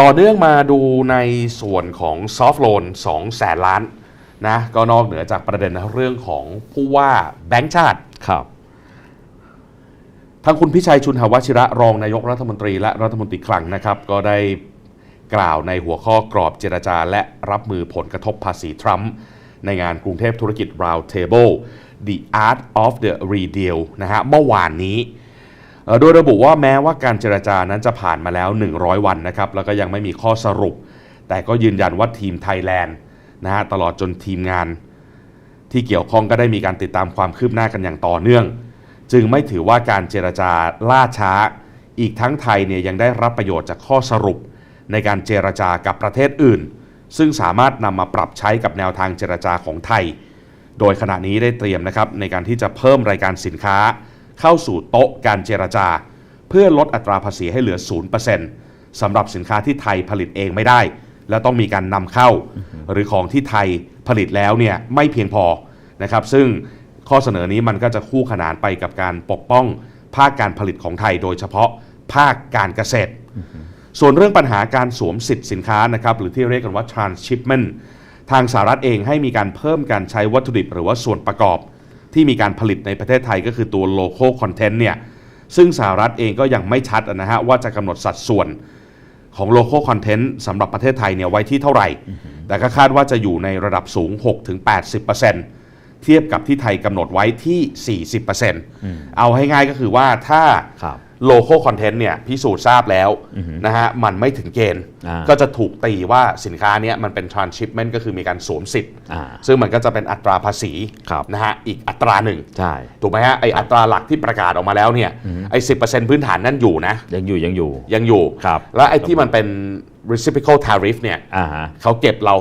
ต่อเนื่องมาดูในส่วนของซอฟ t ์โลน2แสนล้านนะก็นอกเหนือจากประเด็นเรื่องของผู้ว่าแบงก์ชาติครับทางคุณพิชัยชุนหวชิระรองนายกรัฐมนตรีและรัฐมนตรีคลังนะครับ ก็ได้กล่าวในหัวข้อกรอบเจรจาและรับมือผลกระทบภาษีทรัมป์ในงานกรุงเทพธุรกิจ Round Table The Art of the Redeal นะฮะเมื่อวานนี้เอ่อ โดยระบุว่าแม้ว่าการเจรจานั้นจะผ่านมาแล้ว 100 วันนะครับแล้วก็ยังไม่มีข้อสรุป แต่ก็ยืนยันว่าทีมไทยแลนด์นะฮะตลอดจนทีมงาน ที่เกี่ยวข้องก็ได้มีการติดตามความคืบหน้ากันอย่างต่อเนื่อง จึงไม่ถือว่าการเจรจาล่าช้า อีกทั้งไทยเนี่ยยังได้รับประโยชน์จากข้อสรุป ในการเจรจากับประเทศอื่น ซึ่งสามารถนำมาปรับใช้กับแนวทางเจรจาของไทย โดยขณะนี้ได้เตรียมนะครับในการที่จะเพิ่มรายการสินค้า เข้าสู่โต๊ะการเจรจา เพื่อลดอัตราภาษีให้เหลือ 0%สำหรับสินค้าที่ไทยผลิตเองไม่ได้ และต้องมีการนำเข้า หรือของที่ไทยผลิตแล้วเนี่ยไม่เพียงพอนะครับ ซึ่งข้อเสนอนี้มันก็จะคู่ขนานไปกับการปกป้องภาคการผลิตของไทย โดยเฉพาะภาคการเกษตร ส่วนเรื่องปัญหาการสวมสิทธิ์สินค้านะครับหรือที่เรียกกันว่า transshipment ทางสหรัฐเองให้มีการเพิ่มการใช้วัตถุดิบหรือว่าส่วนประกอบ ที่มีการผลิตในประเทศไทยก็คือตัว local content เนี่ยซึ่งสหรัฐเองก็ยังไม่ชัดนะฮะว่าจะกำหนดสัดส่วนของ local content สำหรับประเทศไทยเนี่ยไว้ที่เท่าไหร่ แต่ก็คาดว่าจะอยู่ในระดับสูง 6-80%เทียบกับที่ไทยกำหนดไว้ที่ 40%เอาให้ง่ายก็คือว่าถ้าครับ โลโก้คอนเทนต์เนี่ยพิสูจน์ทราบแล้วนะฮะมันไม่ถึงเกณฑ์อ่าก็จะถูกตีว่าสินค้าเนี้ยมันเป็น transshipment ก็คือมีการสวมสิทธิ์อ่าซึ่งมันก็จะเป็นอัตราภาษีครับนะฮะอีกอัตราหนึ่งใช่ถูกไหมฮะไออัตราหลักที่ประกาศออกมาแล้วเนี่ยไอสิพื้นฐานนั่นอยู่นะยังอยู่ยังอยู่ยังอยู่ครับแล้วไอที่มันเป็น reciprocal tariff เนี่ยอ่าฮะเขาเก็บเรา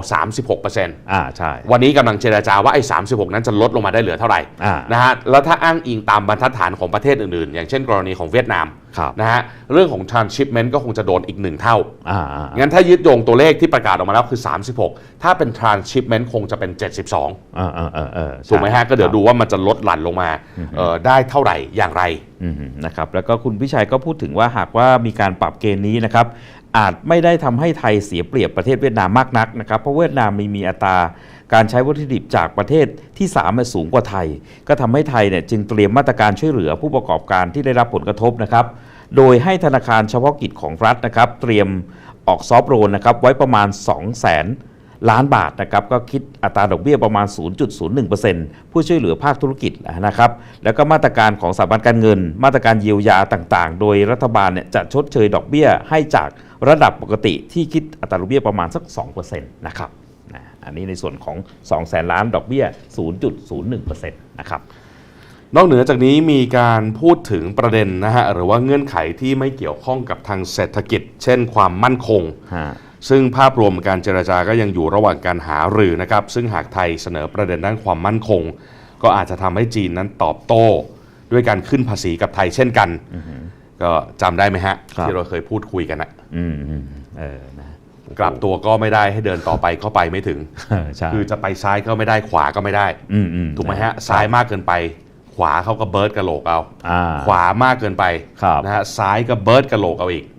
36%อ่าใช่ วันนี้กำลังเจราจาว่าไอ้36 นั้นจะลดลงมาได้เหลือเท่าไหร่อ่านะฮะแล้วถ้าอ้างอิงตามบรรทัดฐานของประเทศอื่นๆ อย่างเช่นกรณีของเวียดนามครับ นะฮะเรื่องของ transshipment ก็คงจะโดนอีกหนึ่งเท่า อ่าอ่างั้นถ้ายึดโยงตัวเลขที่ประกาศออกมาแล้วคือ 36 ถ้าเป็น transshipment คงจะเป็น 72 อ่าอ่าอ่าเออใช่ถูกไหมฮะ ก็เดี๋ยวดูว่ามันจะลดหลั่นลงมาเอ่อได้เท่าไหร่อย่างไรอืม นะครับแล้วก็คุณพิชัยก็พูดถึงว่าหากว่ามีการปรับเกณฑ์นี้นะครับอาจไม่ได้ทำให้ไทยเสียเปรียบประเทศเวียดนามมากนักนะครับเพราะเวียดนามมีมีอัตราการใช้วัตถุดิบจากประเทศที่3มสูงกว่าไทย ก็ทำให้ไทยเนี่ยจึงเตรียมมาตรการช่วยเหลือผู้ประกอบการที่ได้รับผลกระทบนะครับโดยให้ธนาคารเฉพาะกิจของรัฐนะครับ เตรียมออกซอฟโลนนะครับไว้ประมาณ 2 0 0 0 0 ล้านบาทนะครับก็คิดอัตราดอกเบี้ยประมาณ 0.01%ผู้ช่วยเหลือภาคธุรกิจนะครับแล้วก็มาตรการของสถาบันการเงิน มาตรการเยียวยาต่างๆ โดยรัฐบาลเนี่ยจะชดเชยดอกเบี้ยให้จากระดับปกติที่คิดอัตราดอกเบี้ยประมาณสัก 2%นะครับนะอันนี้ในส่วนของ 2 แสนล้านดอกเบี้ย 0.01%นะครับนอกเหนือจากนี้มีการพูดถึงประเด็นนะฮะหรือว่าเงื่อนไขที่ไม่เกี่ยวข้องกับทางเศรษฐกิจ เช่นความมั่นคง ซึ่งภาพรวมการเจรจาก็ยังอยู่ระหว่างการหารือนะครับ ซึ่งหากไทยเสนอประเด็นด้านความมั่นคง ก็อาจจะทำให้จีนนั้นตอบโต้ ด้วยการขึ้นภาษีกับไทยเช่นกันก็จำได้ไหมฮะครับที่เราเคยพูดคุยกันนะอืมอืมเออนะกลับตัวก็ไม่ได้ให้เดินต่อไปก็ไปไม่ถึงเออใช่คือจะไปซ้ายก็ไม่ได้ขวาก็ไม่ได้อืมอืมถูกไหมฮะนซ้ายมากเกินไป ขวาเขาก็เบิร์ดกระโหลกเอาอ่าขวามากเกินไปครับนะฮะซ้ายก็เบิร์ดกระโหลกเอาอีกเอ่อ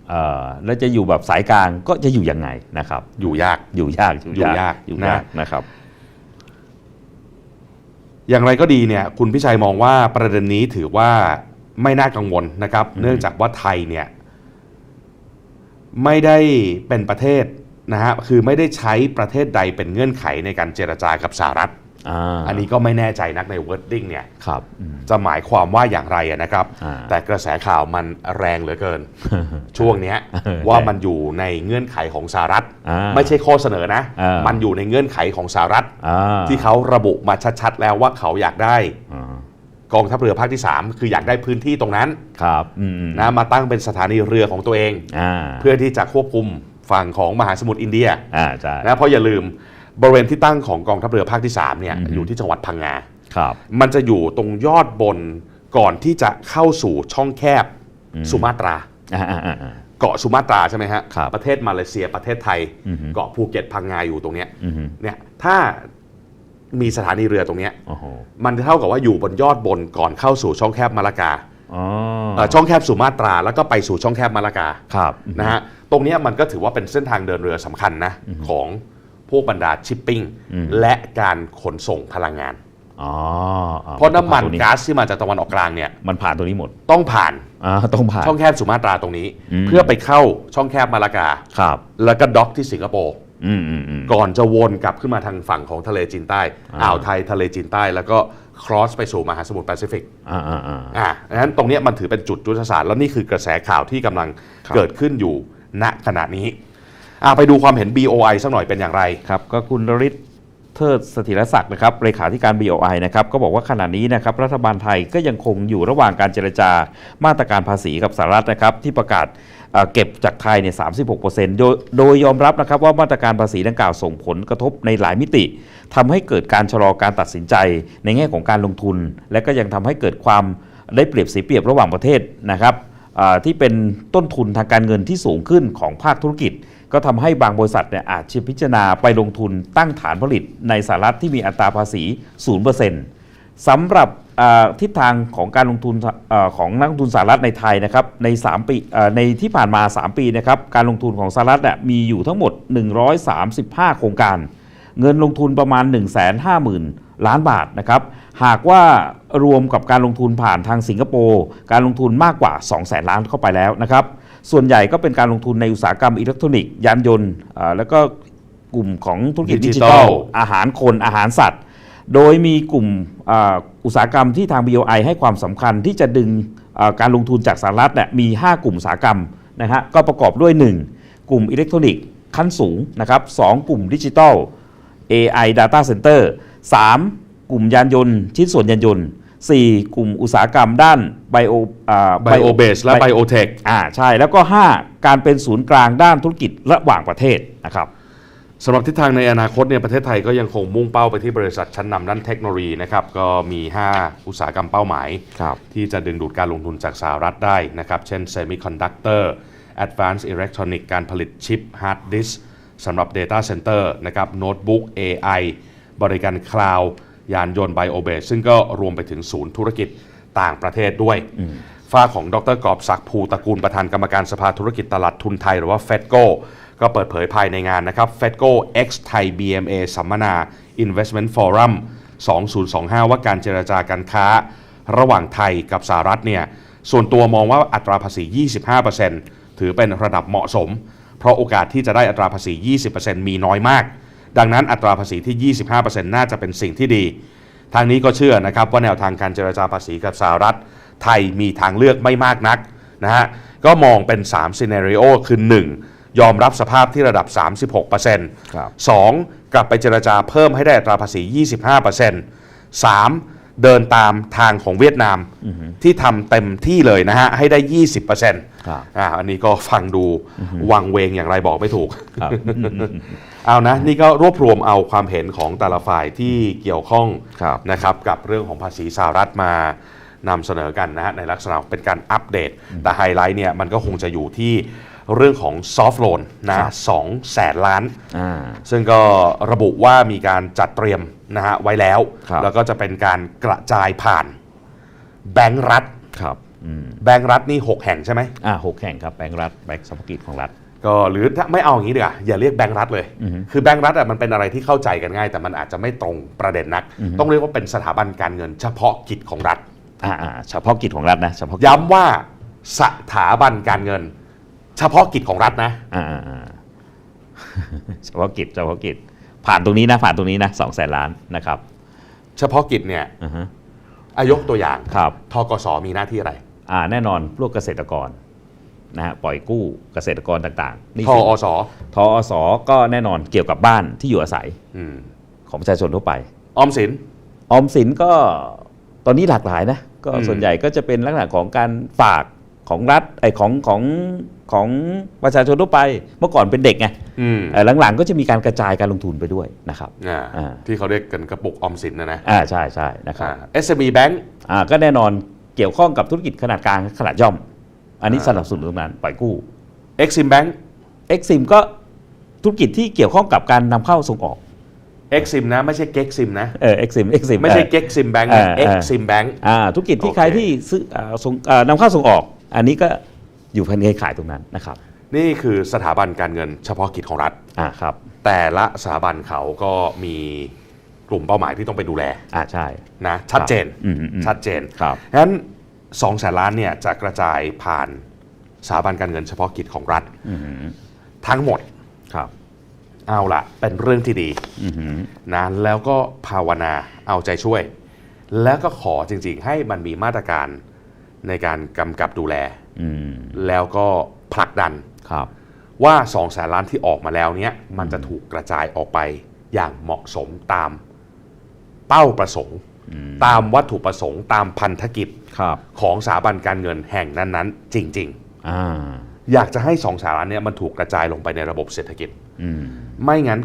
แล้วจะอยู่แบบสายกลางก็จะอยู่ยังไงนะครับ อยู่ยากอยู่ยากอยู่ยากอยู่นะยากนะครับ อย่างไรก็ดีเนี่ย คุณพิชัยมองว่าประเด็นนี้ถือว่าไม่น่ากังวลนะครับ เนื่องจากว่าไทยเนี่ย ไม่ได้เป็นประเทศนะฮะคือไม่ได้ใช้ประเทศใดเป็นเงื่อนไขในการเจรจากับสหรัฐ อ่าอันนี้ก็ไม่แน่ใจนักใน wording เนี่ยครับอืมจะหมายความว่าอย่างไรอะนะครับอ่าแต่กระแสข่าวมันแรงเหลือเกิน ช่วงเนี้ยเออว่ามันอยู่ในเงื่อนไขของสหรัฐอ่าไม่ใช่ข้อเสนอนะอ่ามัมันอยู่ในเงื่อนไขของสหรัฐอ่าที่เขาระบุมาชัดๆ แล้วว่าเขาอยากได้อ่ากองทัพเรือภาคที่ 3 คืออยากได้พื้นที่ตรงนั้นครับอืมอืมนะมาตั้งเป็นสถานีเรือของตัวเองอ่าเพื่อที่จะควบคุมฝั่งของมหาสมุทรอินเดียอ่าใช่นะเพราะอย่าลืม บริเวณที่ตั้งของกองทัพเรือภาคที่3เนี่ยอือฮึอยู่ที่จังหวัดพังงา ครับ มันจะอยู่ตรงยอดบนก่อนที่จะเข้าสู่ช่องแคบอืมสุมาตราอ่าอ่าอ่าอ่าเกาะสุมาตราใช่ไหมฮะ ครับประเทศมาเลเซียประเทศไทย อือฮึ เกาะภูเก็ตพังงาอยู่ตรงเนี้ยอืมเนี่ยถ้ามีสถานีเรือตรงเนี้ยโอ้โหมันเท่ากับว่าอยู่บนยอดบนก่อนเข้าสู่ช่องแคบมาลากาอ๋อเอ่อช่องแคบสู่มาตราแล้วก็ไปสู่ช่องแคบมาลากา ครับ นะฮะ ตรงเนี้ยมันก็ถือว่าเป็นเส้นทางเดินเรือสำคัญนะของ พวกบรรดาชิปปิ้งอืม และการขนส่งพลังงาน อ๋ออ่เพราะน้ำมันตรงก๊าซที่มาจากตะวันออกกลางเนี่ยมันผ่านตัวนี้หมดต้องผ่านอ่าต้องผ่าน ช่องแคบสุมาตราตรงนี้ อืม เพื่อไปเข้าช่องแคบมาลากา ครับ แล้วก็ด็อกที่สิงคโปร์อืมอืมอืม ก่อนจะวนกลับขึ้นมาทางฝั่งของทะเลจีนใต้อ่า อ่าวไทยทะเลจีนใต้ แล้วก็ครอสไปสู่มหาสมุทรแปซิฟิก อ่าอ่าอ่า อ่าดังนั้นตรงเนี้ยมันถือเป็นจุดยุทธศาสตร์แล้วนี่คือกระแสข่าวที่กำลังครับ เกิดขึ้นอยู่ณขณะนี้ อาไปดูความเห็น BOI สักหน่อยเป็นอย่างไรครับก็คุณรริศเทิดสถิรศักดิ์นะครับเลขาธิการ BOI นะครับก็บอกว่าขณะนี้นะครับรัฐบาลไทยก็ยังคงอยู่ระหว่างการเจรจามาตรการภาษีกับสหรัฐนะครับที่ประกาศเอ่อเก็บจากไทยเนี่ย36%โดยโดยยอมรับนะครับว่ามาตรการภาษีดังกล่าวส่งผลกระทบในหลายมิติทำให้เกิดการชะลอการตัดสินใจ ในแง่ของการลงทุน และก็ยังทำให้เกิดความได้เปรียบเสียเปรียบระหว่างประเทศนะครับที่เป็นต้นทุนทางการเงินที่สูงขึ้นของภาคธุรกิจ ก็ทำให้บางบริษัทเนี่ยอาจจะพิจารณาไปลงทุนตั้งฐานผลิตในสหรัฐที่มีอัตราภาษี 0%สำหรับทิศทางของการลงทุนอของนักลงทุนสหรัฐในไทยนะครับใน 3 ปีในที่ผ่านมา 3 ปีนะครับการลงทุนของสหรัฐเนี่ยมีอยู่ทั้งหมด 135 โครงการ เงินลงทุนประมาณ 150,000 ล้านบาทนะครับหากว่ารวมกับการลงทุนผ่านทางสิงคโปร์การลงทุนมากกว่า 200,000 ล้านเข้าไปแล้วนะครับ ส่วนใหญ่ก็เป็นการลงทุนในอุตสาหกรรมอิเล็กทรอนิกส์ยานยนต์อ่าแล้วก็กลุ่มของธุรกิจดิดิจิจิทัทัลลอาหารคนอาหารสัตว์ โดยมีกลุ่มอ่าอุตสาหกรรมที่ทาง BOI ให้ความสำคัญที่จะดึงอ่าการลงทุนจากสหรัฐเนี่ยมี 5 กลุ่มอุตสาหกรรมนะฮะก็ประกอบด้วย 1 กลุ่มอิเล็กทรอนิกส์ขั้นสูงนะครับสองกลุ่มดิจิทัล AI Data Center 3 กลุ่มยานยนต์ ชิ้นส่วนยานยนต์ 4 กลุ่มอุตสาหกรรมด้านไบโออ่าไบโอเบสและไบโอเทคอ่าใช่ แล้วก็ 5 การเป็นศูนย์กลางด้านธุรกิจระหว่างประเทศนะครับสำหรับทิศทางในอนาคตเนี่ยประเทศไทยก็ยังคงมุ่งเป้าไปที่บริษัทชั้นนำด้านเทคโนโลยีนะครับก็มี 5 อุตสาหกรรมเป้าหมายครับที่จะดึงดูดการลงทุนจากสหรัฐได้นะครับเช่น Semiconductor Advanced Electronic การผลิตชิป Hard Disk สำหรับ Data Center นะครับ Notebook AI บริการคลาวด์ ยานยนต์ Biobase ซึ่งก็รวมไปถึงศูนย์ธุรกิจต่างประเทศด้วยฝ้าของดรกอบศักดิ์ภูตระกูลประธานกรรมการสภาธุรกิจตลาดทุนไทย หรือว่า FEDCO ก็เปิดเผยภายในงานนะครับ FEDCO X Thai BMA สัมมนา Investment Forum 2025 ว่าการเจรจาการค้าระหว่างไทยกับสหรัฐเนี่ยส่วนตัวมองว่าอัตราภาษี 25%ถือเป็นระดับเหมาะสม เพราะโอกาสที่จะได้อัตราภาษี 20%มีน้อยมาก ดังนั้นอัตราภาษีที่ 25%น่าจะเป็นสิ่งที่ดี ทางนี้ก็เชื่อนะครับว่าแนวทางการเจรจาภาษีกับสหรัฐ ไทยมีทางเลือกไม่มากนักนะฮะก็มองเป็น3 s c e n a r i o คือ 1. ยอมรับสภาพที่ระดับ 36%ครับ 2. กลับไปเจรจาเพิ่มให้ได้อัตราภาษี 25% 3. เดินตามทางของเวียดนามที่ทำเต็มที่เลยนะฮะ ให้ได้ 20%ครับอ่าอันนี้ก็ฟังดูวังเวงอย่างไรบอกไม่ถูกครับเอานะ นี่ก็รวบรวมเอาความเห็นของแต่ละฝ่ายที่เกี่ยวข้องครับนะครับ กับเรื่องของภาษีสหรัฐมานำเสนอกันนะฮะ ในลักษณะเป็นการอัปเดต แต่ไฮไลท์เนี่ยมันก็คงจะอยู่ที่เรื่องของซอฟ t ์โลนนะครับสองแสนล้านอ่าซึ่งก็ระบุว่ามีการจัดเตรียม นะฮะไว้แล้ว ครับ แล้วก็จะเป็นการกระจายผ่านแบงก์รัฐ ครับอืมแบงก์รัฐนี่ 6 แห่งใช่ไหม อ่าหกแห่งครับแบงก์รัฐแบงก์สภกิจของรัฐ ก็หรือถ้าไม่เอาอย่างนี้ดีกว่าอย่าเรียกแบงก์รัฐเลย อือฮึคือแบงก์รัฐอะมันเป็นอะไรที่เข้าใจกันง่าย แต่มันอาจจะไม่ตรงประเด็นนัก อือฮึ ต้องเรียกว่าเป็นสถาบันการเงินเฉพาะกิจของรัฐ อ่าอ่าเฉพาะกิจของรัฐนะเฉพาะกิจย้ำว่าสถาบันการเงิน เฉพาะกิจของรัฐนะ อ่าอ่าอ่า เฉพาะกิจเฉพาะกิจ ผ่านตรงนี้นะผ่านตรงนี้นะสองแสนล้านนะครับเฉพาะกิจเนี่ยอ่าฮะอายกตัวอย่างครับ ทกสมีหน้าที่อะไรอ่าแน่นอนพวกเกษตรกรนะฮะปล่อยกู้เกษตรกรต่างๆนี่ทสิอสทอสก็แน่นอนเกี่ยวกับบ้านที่อยู่อาศัยอืมของประชาชนทั่วไป ออมสิน ออมสินก็ตอนนี้หลากหลายนะก็อืม ส่วนใหญ่ก็จะเป็นลักษณะของการฝาก ของรัฐไอของของของประชาชนทั่วไปเมื่อก่อนเป็นเด็กไงอืมเอ่อหลังๆ ก็จะมีการกระจายการลงทุนไปด้วยนะครับ อ่าอ่า ที่เขาเรียกกันกระปุกออมสินนะนะอ่าใช่ใช่นะครับอ่า SME Bank อ่าก็แน่นอนเกี่ยวข้องกับธุรกิจขนาดกลางขนาดย่อม อันนี้อ่า สนับสนุนตรงนั้นปล่อยกู้ Exim Bank Exim ก็ธุรกิจที่เกี่ยวข้องกับการนำเข้าส่งออก Exim นะ ไม่ใช่เก็กซิมนะ เออ Exim Exim ไม่ใช่เก็กซิมแบงค์นะเออเออ Exim Bank อ่าธุรกิจที่โอเค ใครที่ซื้ออ่าส่งอ่านำเข้าส่งออก อันนี้ก็อยู่ภายในขายตรงนั้นนะครับนี่คือสถาบันการเงินเฉพาะกิจของรัฐ อ่าครับแต่ละสถาบันเขาก็มีกลุ่มเป้าหมายที่ต้องไปดูแลอ่าใช่ นะชัดเจนอืมอืมอืม ชัดเจนครับ งั้น2แสนล้านเนี่ยจะกระจายผ่านสถาบันการเงินเฉพาะกิจของรัฐอือหือทั้งหมดครับเอาละเป็นเรื่องที่ดี อือหือนะแล้วก็ภาวนาเอาใจช่วย แล้วก็ขอจริงๆ ให้มันมีมาตรการ ในการกำกับดูแลอืมแล้วก็ผลักดันครับว่า2แสนล้านที่ออกมาแล้วเนี้ยมันจะถูกกระจายออกไปอย่างเหมาะสมตามเป้าประสงค์ ตามวัตถุประสงค์ตามพันธกิจครับของสถาบันการเงินแห่งนั้นๆ จริงอ่าๆอยากจะให้2แสนล้านเนี้ยมันถูกกระจายลงไปในระบบเศรษฐกิจอืมไม่งั้น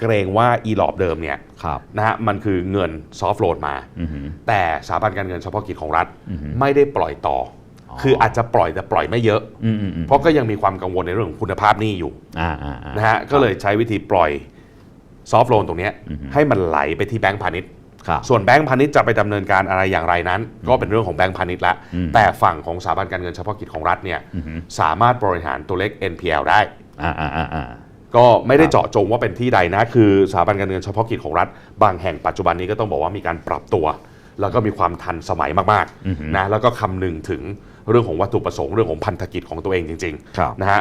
เกรงว่าอีหลอบเดิมเนี่ยครับนะฮะมันคือเงินซอฟท์โลนมาอือหือแต่สถาบันการเงินเฉพาะกิจของรัฐอือฮึไม่ได้ปล่อยต่อออคืออาจจะปล่อยแต่ปล่อยไม่เยอะอืมอืมอืมเพราะก็ยังมีความกังวลในเรื่องของคุณภาพหนี้อยู่อ่าอ่าอ่านะฮะก็เลยใช้วิธีปล่อยซอฟท์โลนตรงเนี้ยอือฮึให้มันไหลไปที่แบงก์พาณิชย์ครับส่วนแบงก์พาณิชย์จะไปดำเนินการอะไรอย่างไรนั้น ก็เป็นเรื่องของแบงก์พาณิชย์ละอืมแต่ฝั่งของสถาบันการเงินเฉพาะกิจของรัฐเนี่ยอือหือสามารถบริหารตัวเลข NPL ได้อ่าอ่าอ่าอ่า ก็ไม่ได้ครับเจาะจงว่าเป็นที่ใดนะคือสถาบันการเงินเฉพาะกิจของรัฐ บางแห่งปัจจุบันนี้ก็ต้องบอกว่ามีการปรับตัว แล้วก็มีความทันสมัยมากอือฮึๆนะแล้วก็คำนึงถึงเรื่องของวัตถุประสงค์เรื่องของพันธกิจของตัวเองจริงครับๆนะฮะ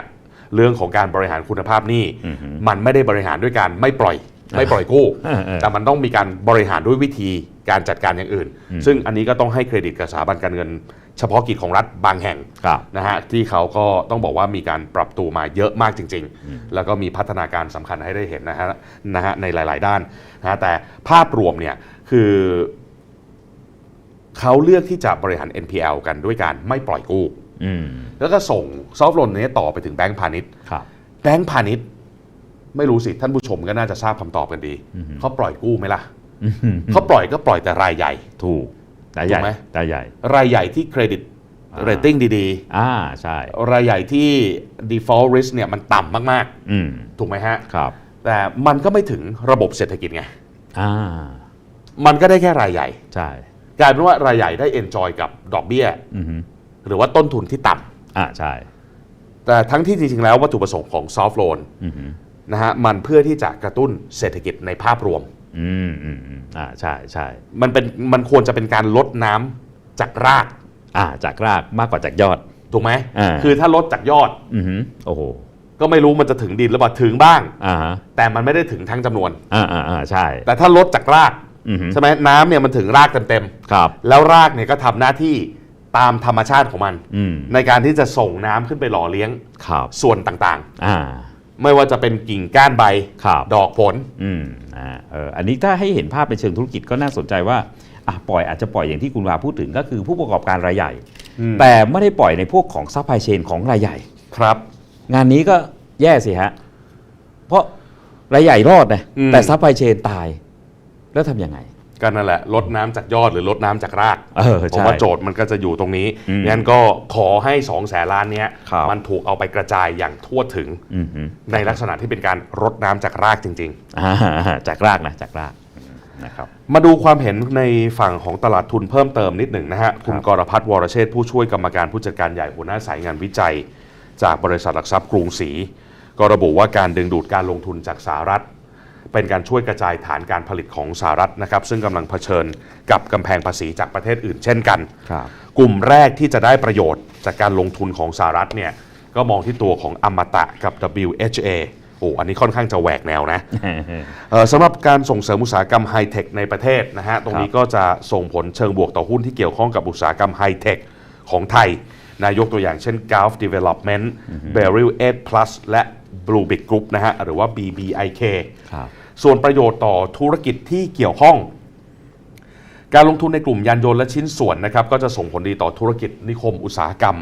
เรื่องของการบริหารคุณภาพหนี้อือฮึมันไม่ได้บริหารด้วยการไม่ปล่อย ไม่ปล่อยกู้เออเออแต่มันต้องมีการบริหารด้วยวิธีการจัดการอย่างอื่น ซึ่งอันนี้ก็ต้องให้เครดิตกับสถาบันการเงิน เฉพาะกิจของรัฐบางแห่งครับนะฮะที่เขาก็ต้องบอกว่ามีการปรับตัวมาเยอะมากจริง ๆ แล้วก็มีพัฒนาการสำคัญให้ได้เห็นนะฮะนะฮะในหลาย ๆ ด้านนะฮะแต่ภาพรวมเนี่ยคือเขาเลือกที่จะบริหาร NPL กันด้วยการไม่ปล่อยกู้อืมแล้วก็ส่งซอฟท์โลนนี้ต่อไปถึงแบงก์พาณิชย์ครับแบงก์พาณิชย์ ไม่รู้สิท่านผู้ชมก็น่าจะทราบคำตอบกันดีเขาปล่อยกู้ไหมล่ะเขาปล่อยก็ปล่อยแต่รายใหญ่ ถูกรายใหญ่ถูกไหมรายใหญ่ รายใหญ่ที่เครดิตอ่าเรตติ้งดีอ่าใช่ๆรายใหญ่ที่ default risk เนี่ยมันต่ำมากอืมๆถูกไหมฮะ ครับ แต่มันก็ไม่ถึงระบบเศรษฐกิจไง อ่า มันก็ได้แค่รายใหญ่ ใช่ กลายเป็นว่ารายใหญ่ได้ enjoy กับดอกเบี้ยอือหือหรือว่าต้นทุนที่ต่ำอ่าใช่ แต่ทั้งที่จริงๆแล้ววัตถุประสงค์ของ soft loan อือหือ นะฮะมันเพื่อที่จะกระตุ้นเศรษฐกิจในภาพรวม อืมอืมอืมอ่าใช่ใช่มันเป็นมันควรจะเป็นการลดน้ำจากรากอ่าจากรากมากกว่าจากยอด ถูกไหมอ่า คือถ้าลดจากยอดอือหือโอ้โหก็ไม่รู้มันจะถึงดินหรือเปล่าถึงบ้าง อ่าฮะแต่มันไม่ได้ถึงทั้งจำนวน อ่าอ่าอ่าใช่แต่ถ้าลดจากรากอือหือใช่ไหมน้ำเนี่ยมันถึงรากเต็มครับ ๆแล้วรากเนี่ยก็ทำหน้าที่ตามธรรมชาติของมัน อืมในการที่จะส่งน้ำขึ้นไปหล่อเลี้ยงครับส่วนต่างอ่าๆ ไม่ว่าจะเป็นกิ่งก้านใบ ครับดอกผล อืมอ่าเอออันนี้ถ้าให้เห็นภาพในเชิงธุรกิจก็น่าสนใจว่าอะปล่อยอาจจะปล่อยอย่างที่คุณวาพูดถึงก็คือผู้ประกอบการรายใหญ่ อืม แต่ไม่ได้ปล่อยในพวกของซัพพลายเชนของรายใหญ่ ครับ งานนี้ก็แย่สิฮะ เพราะรายใหญ่รอดนะ อืม แต่ซัพพลายเชนตาย แล้วทำยังไง ก็นั่นแหละลดน้ำจากยอดหรือลดน้ำจากรากเออผมใช่ว่าโจทย์มันก็จะอยู่ตรงนี้อืมงั้นก็ขอให้2องแสนล้านเนี้ยครับมันถูกเอาไปกระจายอย่างทั่วถึงอืมฮึในลักษณะที่เป็นการรดน้ำจากรากจริงอ่าจากรากนะจากรากนะครับๆมาดูความเห็นในฝั่งของตลาดทุนเพิ่มเติมนิดหนึ่งนะฮะคุณกรพัฒน์วรเชษฐ์ผู้ช่วยกรรมการผู้จัดการใหญ่หัวหน้าสายงานวิจัย จากบริษัทหลักทรัพย์กรุงศรีก็ระบุว่าการดึงดูดการลงทุนจากสหรัฐ เป็นการช่วยกระจายฐานการผลิตของสหรัฐนะครับ ซึ่งกำลังเผชิญกับกำแพงภาษีจากประเทศอื่นเช่นกันครับกลุ่มแรกที่จะได้ประโยชน์จากการลงทุนของสหรัฐเนี่ยก็มองที่ตัวของอมตะกับ WHA โอ้อันนี้ค่อนข้างจะแหวกแนวนะเอ่อสำหรับการส่งเสริมอุตสาหกรรมไฮเทคในประเทศนะฮะ ตรงนี้ก็จะส่งผลเชิงบวกต่อหุ้นที่เกี่ยวข้องกับอุตสาหกรรมไฮเทคของไทย นายกตัวอย่างเช่น Gulf Development Beryl 8 Plus และ Blue Big Group นะฮะ หรือว่า BBIK ครับ ส่วนประโยชน์ต่อธุรกิจที่เกี่ยวข้อง การลงทุนในกลุ่มยานยนต์และชิ้นส่วนนะครับก็จะส่งผลดีต่อธุรกิจนิคมอุตสาหกรรม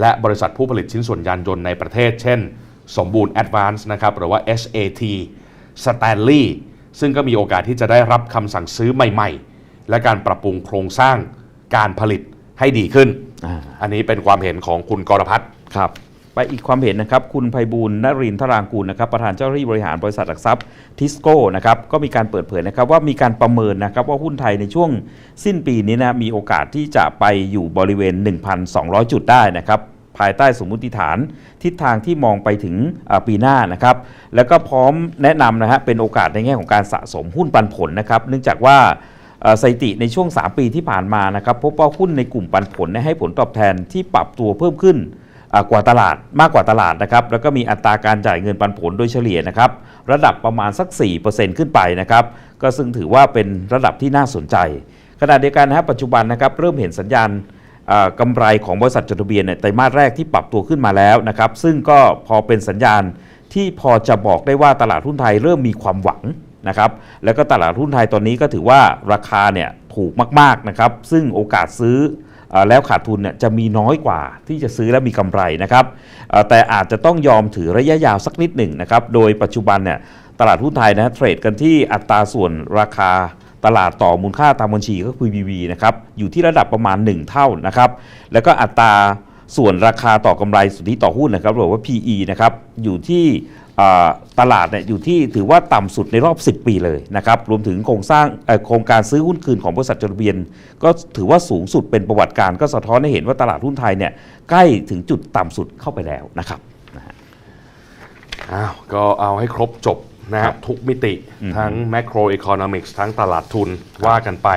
และบริษัทผู้ผลิตชิ้นส่วนยานยนต์ในประเทศ เช่น สมบูรณ์ Advance นะครับหรือว่า SAT Stanley ซึ่งก็มีโอกาสที่จะได้รับคำสั่งซื้อใหม่ ๆ และการปรับปรุงโครงสร้างการผลิตให้ดีขึ้นอ่าอันนี้เป็นความเห็นของคุณกรพัฒน์ครับ ไปอีกความเห็นนะครับ คุณไพบูลนรินทรางกูลนะครับ ประธานเจ้าหน้าที่บริหารบริษัทหลักทรัพย์ทิสโก้นะครับ ก็มีการเปิดเผยนะครับว่ามีการประเมินนะครับว่าหุ้นไทยในช่วงสิ้นปีนี้นะ มีโอกาสที่จะไปอยู่บริเวณ 1,200 จุดได้นะครับภายใต้สมมุติฐานทิศทางที่มองไปถึงปีหน้านะครับ แล้วก็พร้อมแนะนำนะฮะเป็นโอกาสในแง่ของการสะสมหุ้นปันผลนะครับ เนื่องจากว่าสถิติในช่วง 3 ปีที่ผ่านมานะครับ พบว่าหุ้นในกลุ่มปันผลเนี่ยให้ผลตอบแทนที่ปรับตัวเพิ่มขึ้น กว่าตลาดมากกว่าตลาดนะครับแล้วก็มีอัตราการจ่ายเงินปันผลโดยเฉลี่ยนะครับระดับประมาณสัก 4%ขึ้นไปนะครับก็ซึ่งถือว่าเป็นระดับที่น่าสนใจขณะเดียวกันนะครับปัจจุบันนะครับเริ่มเห็นสัญญาณอ่ากำไรของบริษัทจดทะเบียนเนี่ยไตรมาสแรกที่ปรับตัวขึ้นมาแล้วนะครับซึ่งก็พอเป็นสัญญาณที่พอจะบอกได้ว่าตลาดหุ้นไทยเริ่มมีความหวังนะครับแล้วก็ตลาดหุ้นไทยตอนนี้ก็ถือว่าราคาเนี่ยถูกมากๆนะครับซึ่งโอกาสซื้อ แล้วขาดทุนเนี่ยจะมีน้อยกว่าที่จะซื้อแล้วมีกำไรนะครับแต่อาจจะต้องยอมถือระยะยาวสักนิดหนึ่งนะครับโดยปัจจุบันเนี่ยตลาดหุ้นไทยนะเทรดกันที่อัตราส่วนราคาตลาดต่อมูลค่าตามบัญชีก็คือ PBV นะครับอยู่ที่ระดับประมาณ 1 เท่านะครับแล้วก็อัตราส่วนราคาต่อกำไรสุทธิต่อหุ้นนะครับหรือว่า PE นะครับอยู่ที่ ตลาดเนี่ยอยู่ที่ถือว่าต่ำสุดในรอบ 10 ปีเลยนะครับ รวมถึงโครงสร้างเอ่อโครงการซื้อหุ้นคืนของบริษัทจดทะเบียน ก็ถือว่าสูงสุดเป็นประวัติการณ์ก็สะท้อนให้เห็นว่าตลาดหุ้นไทยเนี่ยใกล้ถึงจุดต่ำสุดเข้าไปแล้วนะครับอ้าวก็เอาให้ครบจบนะคครัรับบทุกมิติอืมทั้ง macroeconomics ทั้งตลาดทุนว่ากันไป